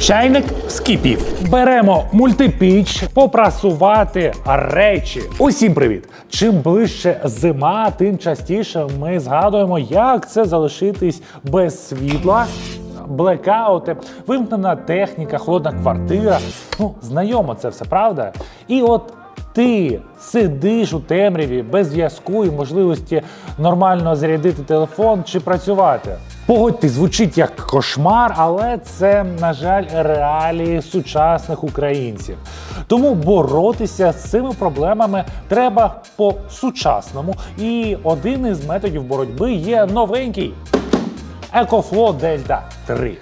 Чайник скипів. Беремо мультипіч, попрасувати речі. Усім привіт! Чим ближче зима, тим частіше ми згадуємо, як це залишитись без світла. Блекаути, вимкнена техніка, холодна квартира. Ну, знайомо це все, правда? І от ти сидиш у темряві без зв'язку і можливості нормально зарядити телефон чи працювати. Погодьте, звучить як кошмар, але це, на жаль, реалії сучасних українців. Тому боротися з цими проблемами треба по-сучасному. І один із методів боротьби є новенький Екофло Дельта 3.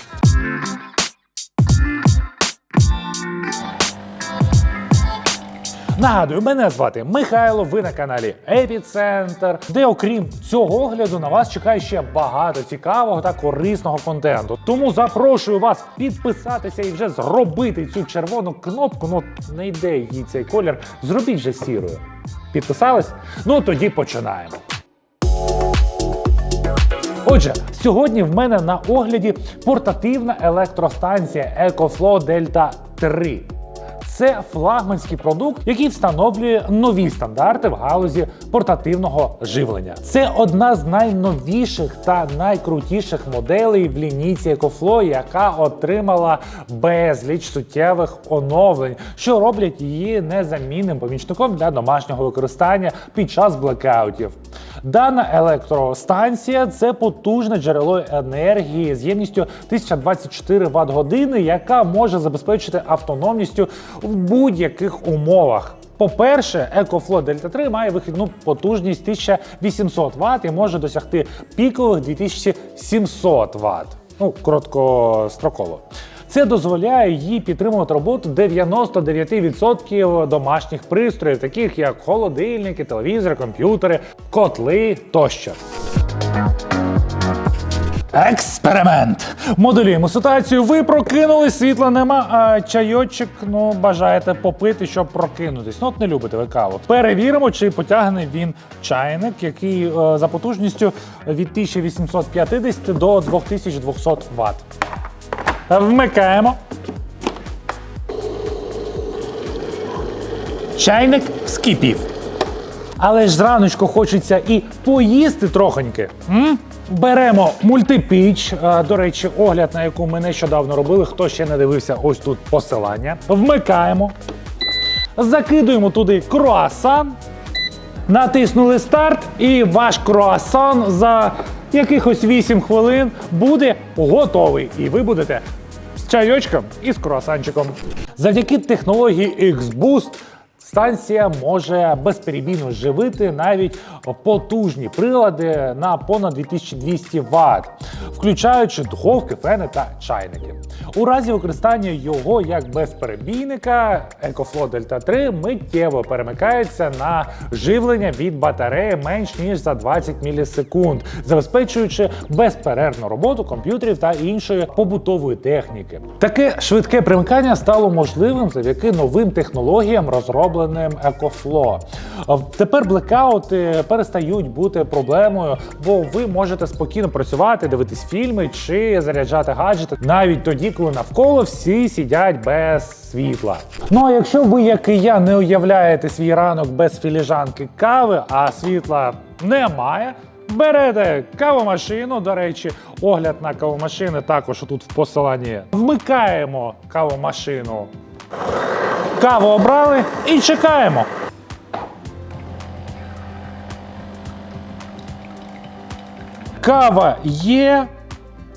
Нагадую, мене звати Михайло. Ви на каналі Епіцентр, де окрім цього огляду на вас чекає ще багато цікавого та корисного контенту. Тому запрошую вас підписатися і вже зробити цю червону кнопку. Ну не йде їй цей колір. Зробіть же сірою. Підписались? Ну тоді починаємо. Отже, сьогодні в мене на огляді портативна електростанція EcoFlow Delta 3. Це флагманський продукт, який встановлює нові стандарти в галузі портативного живлення. Це одна з найновіших та найкрутіших моделей в лінійці EcoFlow, яка отримала безліч суттєвих оновлень, що роблять її незамінним помічником для домашнього використання під час блекаутів. Дана електростанція це потужне джерело енергії з ємністю 1024 Вт години, яка може забезпечити автономністю в будь-яких умовах. По-перше, EcoFlow Delta 3 має вихідну потужність 1800 Вт і може досягти пікових 2700 Вт. Ну, короткостроково. Це дозволяє їй підтримувати роботу 99% домашніх пристроїв, таких як холодильники, телевізори, комп'ютери, котли тощо. Експеримент. Моделюємо ситуацію. Ви прокинулись, світла нема, а чайочок ну бажаєте попити, щоб прокинутись. Ну от не любите ви каву. Перевіримо, чи потягне він чайник, який е, за потужністю від 1850 до 2200 Вт. Вмикаємо. Чайник скипів. Але ж зраночку хочеться і поїсти трохоньки. М? Беремо мультипіч. Е, До речі, огляд, на яку ми нещодавно робили. Хто ще не дивився, ось тут посилання. Вмикаємо. Закидуємо туди круасан. Натиснули старт, і ваш круасан за якихось 8 хвилин буде готовий. І ви будете з чайочком і з круасанчиком. Завдяки технології X-Boost станція може безперебійно живити навіть потужні прилади на понад 2200 Вт, включаючи духовки, фени та чайники. У разі використання його як безперебійника, EcoFlow Delta 3 миттєво перемикається на живлення від батареї менш ніж за 20 мілісекунд, забезпечуючи безперервну роботу комп'ютерів та іншої побутової техніки. Таке швидке примикання стало можливим завдяки новим технологіям, розробленим EcoFlow. Тепер блекаути перестають бути проблемою, бо ви можете спокійно працювати, дивитись фільми чи заряджати гаджети навіть тоді, коли навколо всі сидять без світла. Ну а якщо ви, як і я, не уявляєте свій ранок без філіжанки кави, а світла немає. Берете кавомашину, до речі, огляд на кавомашини також тут в посиланні. Вмикаємо кавомашину. Каву обрали і чекаємо. Кава є,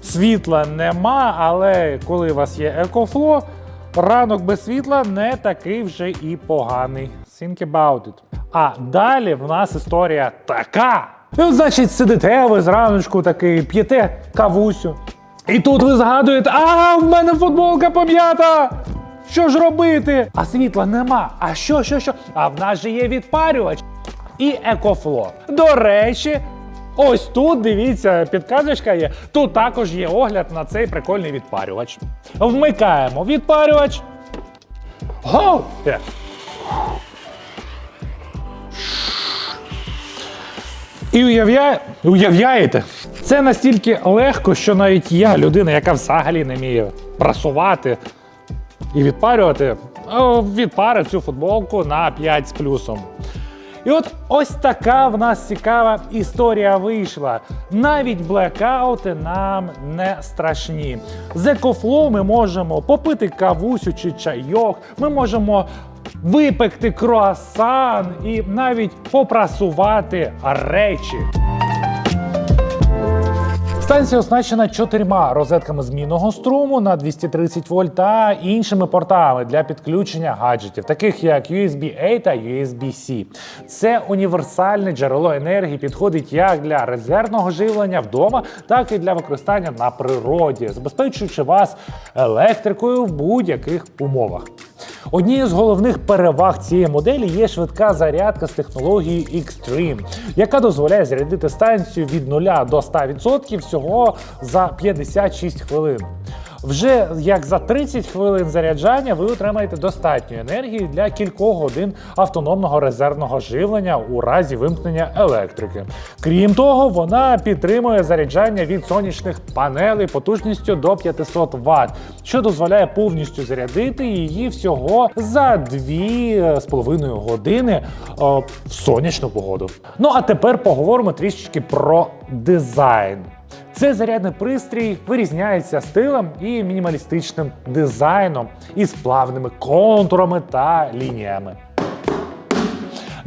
світла нема, але коли у вас є екофло, ранок без світла не такий вже і поганий. Think about it. А далі в нас історія така. І значить, сидите ви зраночку такий, п'єте кавусю. І тут ви згадуєте, а в мене футболка пом'ята! Що ж робити? А світла нема. А що, що, що? А в нас же є відпарювач і екофло. До речі, ось тут дивіться, підказочка є. Тут також є огляд на цей прикольний відпарювач. Вмикаємо відпарювач. Го! Є. І уявляє, уявляєте, це настільки легко, що навіть я, людина, яка взагалі не вміє прасувати і відпарювати, відпарив цю футболку на 5 з плюсом. І от ось така в нас цікава історія вийшла. Навіть блекаути нам не страшні. З EcoFlow ми можемо попити кавусю чи чайок, ми можемо випекти круасан і навіть попрасувати речі. Станція оснащена чотирма розетками змінного струму на 230 вольт та іншими портами для підключення гаджетів, таких як USB-A та USB-C. Це універсальне джерело енергії, підходить як для резервного живлення вдома, так і для використання на природі, забезпечуючи вас електрикою в будь-яких умовах. Однією з головних переваг цієї моделі є швидка зарядка з технологією Xtreme, яка дозволяє зарядити станцію від 0 до 100% всього за 56 хвилин. Вже як за 30 хвилин заряджання ви отримаєте достатньо енергії для кількох годин автономного резервного живлення у разі вимкнення електрики. Крім того, вона підтримує заряджання від сонячних панелей потужністю до 500 Вт, що дозволяє повністю зарядити її всього за 2,5 години о, в сонячну погоду. Ну а тепер поговоримо трішечки про дизайн. Цей зарядний пристрій вирізняється стилем і мінімалістичним дизайном із плавними контурами та лініями.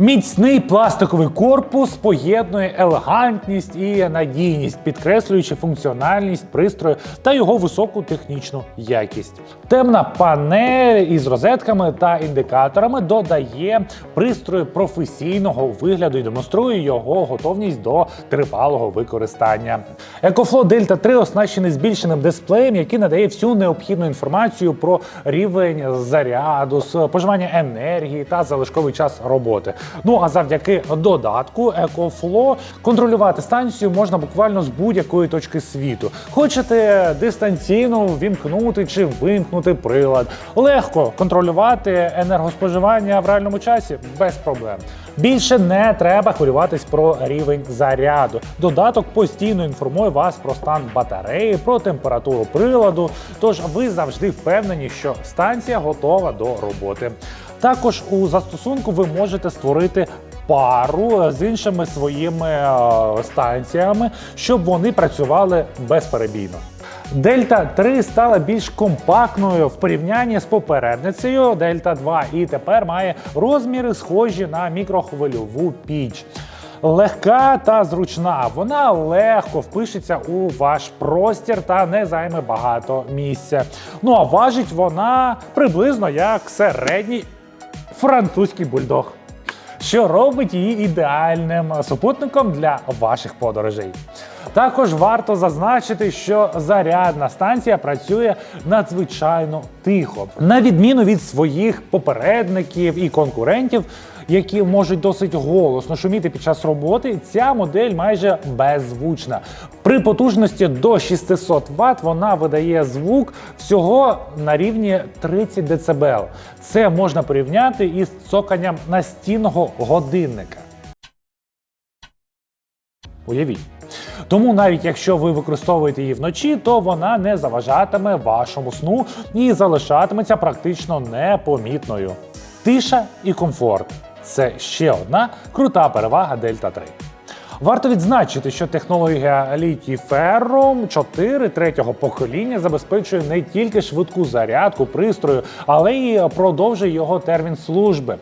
Міцний пластиковий корпус поєднує елегантність і надійність, підкреслюючи функціональність пристрою та його високу технічну якість. Темна панель із розетками та індикаторами додає пристрою професійного вигляду і демонструє його готовність до тривалого використання. EcoFlow Delta 3 оснащений збільшеним дисплеєм, який надає всю необхідну інформацію про рівень заряду, споживання енергії та залишковий час роботи. Ну а завдяки додатку EcoFlow контролювати станцію можна буквально з будь-якої точки світу. Хочете дистанційно вімкнути чи вимкнути прилад. Легко контролювати енергоспоживання в реальному часі без проблем. Більше не треба хвилюватись про рівень заряду. Додаток постійно інформує вас про стан батареї, про температуру приладу. Тож ви завжди впевнені, що станція готова до роботи. Також у застосунку ви можете створити пару з іншими своїми е, станціями, щоб вони працювали безперебійно. Дельта 3 стала більш компактною в порівнянні з попередницею Дельта 2 і тепер має розміри схожі на мікрохвильову піч. Легка та зручна, вона легко впишеться у ваш простір та не займе багато місця. Ну а важить вона приблизно як середній французький бульдог, що робить її ідеальним супутником для ваших подорожей. Також варто зазначити, що зарядна станція працює надзвичайно тихо, на відміну від своїх попередників і конкурентів, які можуть досить голосно шуміти під час роботи. Ця модель майже беззвучна. При потужності до 600 Вт вона видає звук всього на рівні 30 дБ. Це можна порівняти із цоканням настінного годинника. Уявіть. Тому навіть якщо ви використовуєте її вночі, то вона не заважатиме вашому сну і залишатиметься практично непомітною. Тиша і комфорт це ще одна крута перевага Delta 3. Варто відзначити, що технологія літій Ferrum 4 третього покоління забезпечує не тільки швидку зарядку пристрою, але й продовжує його термін служби.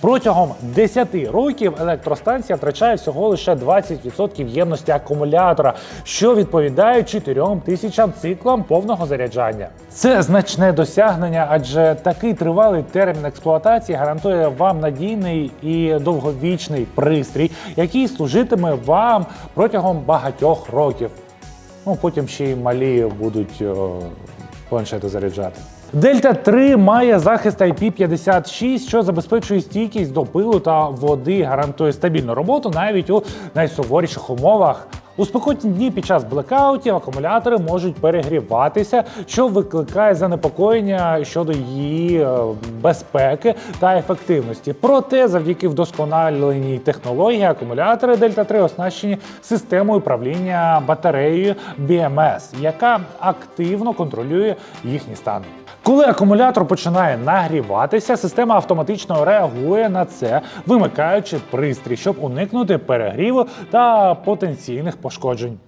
Протягом 10 років електростанція втрачає всього лише 20% ємності акумулятора, що відповідає 4 тисячам циклам повного заряджання. Це значне досягнення, адже такий тривалий термін експлуатації гарантує вам надійний і довговічний пристрій, який служитиме вам протягом багатьох років. Ну потім ще й малі будуть о, планшети заряджати. Дельта 3 має захист IP56, що забезпечує стійкість до пилу та води, гарантує стабільну роботу навіть у найсуворіших умовах У спекотні дні під час блекаутів акумулятори можуть перегріватися, що викликає занепокоєння щодо її е, безпеки та ефективності. Проте, завдяки вдосконаленій технології, акумулятори Delta 3 оснащені системою управління батареєю BMS, яка активно контролює їхній стан. Коли акумулятор починає нагріватися, система автоматично реагує на це, вимикаючи пристрій, щоб уникнути перегріву та потенційних пошкоджень.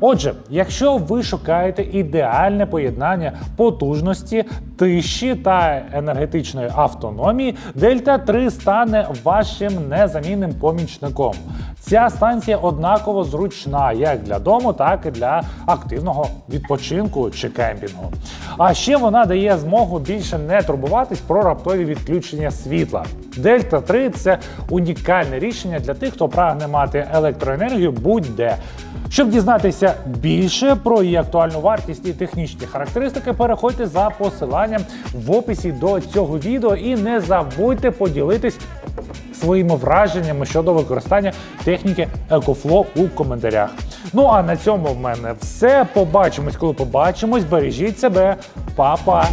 Отже, якщо ви шукаєте ідеальне поєднання потужності, тиші та енергетичної автономії, Delta 3 стане вашим незамінним помічником. Ця станція однаково зручна як для дому, так і для активного відпочинку чи кемпінгу. А ще вона дає змогу більше не турбуватись про раптові відключення світла. Delta 3 це унікальне рішення для тих, хто прагне мати електроенергію будь-де. Щоб дізнатися більше про її актуальну вартість і технічні характеристики, переходьте за посиланням в описі до цього відео і не забудьте поділитись своїми враженнями щодо використання техніки EcoFlow у коментарях. Ну а на цьому в мене все. Побачимось, коли побачимось. Бережіть себе, Па-па!